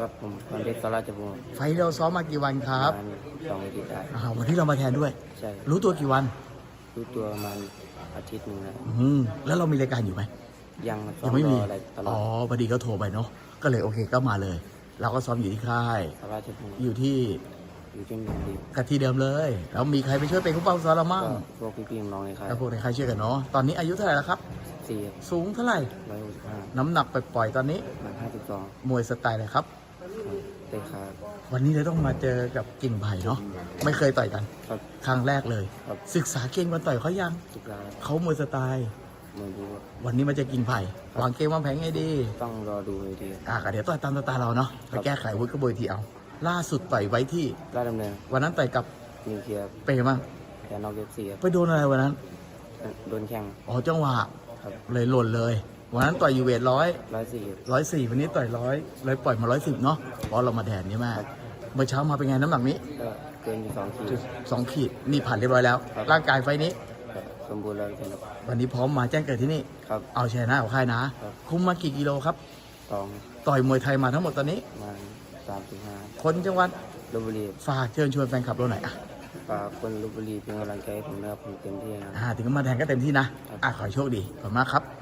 ครับผมพันเด็กสราชบุรีไฟล์เราซ้อมมากี่วันครับประมาณสองอาทิตย์ได้อ่าวันที่เรามาแทนด้วย ใช่รู้ตัวกี่วัน รู้ตัวประมาณอาทิตย์หนึ่งนะอืมแล้วเรามีรายการอยู่ไหมยังซ้ยังไม่มีรออะไรตลออ๋อดพอดีก็โทรไปเนาะก็เลยโอเคก็มาเลย เราก็ซ้อมอยู่ที่ค่าย สราชบุรีอยู่ที่อยู่ที่หนึ่งดีกะที่เดิมเลยแล้วมีใครไปช่วยเป็นผู้เป้าซ้อมเรามั่งก็พวกพี่ๆน้องๆในค่ายแล้วพวกในค่ายช่วยกันเนาะตอนนี้อายุเท่าไหร่แล้วครับ สี่สูงเท่าไหร่ ร้อยหกสิบห้าน้ำหนักไปปล่อยๆตอนนี้มันห้าสิบสองมวยสไตล์อะไรครับ เตะขาวันนี้เราต้องมาเจอกับกิ่งไผ่เนาะไม่เคยต่อยกันครับครั้งแรกเลย ครับ ศึกษาเก่งกันต่อยเขายังทุกรายเขามวยสไตล์มือดูว่าวันนี้มาเจะกิ่งไผ่วางเกมวางแผนไงดี ต้องรอดูเลยทีอะก็เดี๋ยวต่อยตามสไตล์เราเนาะไปแก้ไขวุ้ยกระบวยทีเอา ล่าสุดต่อยไว้ที่ ราชดำเนินวันนั้นต่อยกับนิวเคลียร์เปย์มั่งแพ้นอกเย็บสี่ครับไปโดนอะไรวันนั้น โดนแข่งอ๋อจังหวะครับเลยหล่นเลย วันนั้นต่อยอยู่เวทร้อยร้อยสี่ร้อยสี่วันนี้ต่อยร้อยเลยปล่อยมาร้อยสิบเนาะเพราะเรามาแดนนี่แม่เมื่อเช้ามาเป็นไงน้ำหนักนี้ก็เกินอยู่สองขีดสองขีดนี่ผ่านเรียบร้อยแล้วครับร่างกายไฟนี้ก็สมบูรณ์แล้วสำหรับวันนี้พร้อมมาแจ้งเกิดที่นี่ครับเอาชนะของค่ายนะครับคุมมากี่กิโลครับสองต่อยมวยไทยมาทั้งหมดตอนนี้ประมาณสามถึงห้าคนจังหวัดลบบุรีฝากเชิญชวนแฟนคลับเราหน่อยอะฝากคนลบบุรีเป็นกำลังใจให้ผมนะครับผมเต็มที่นะครับอ่าถึงมาแทนก็เต็มที่นะอะขอให้โชคดีขอบคุณมากครับ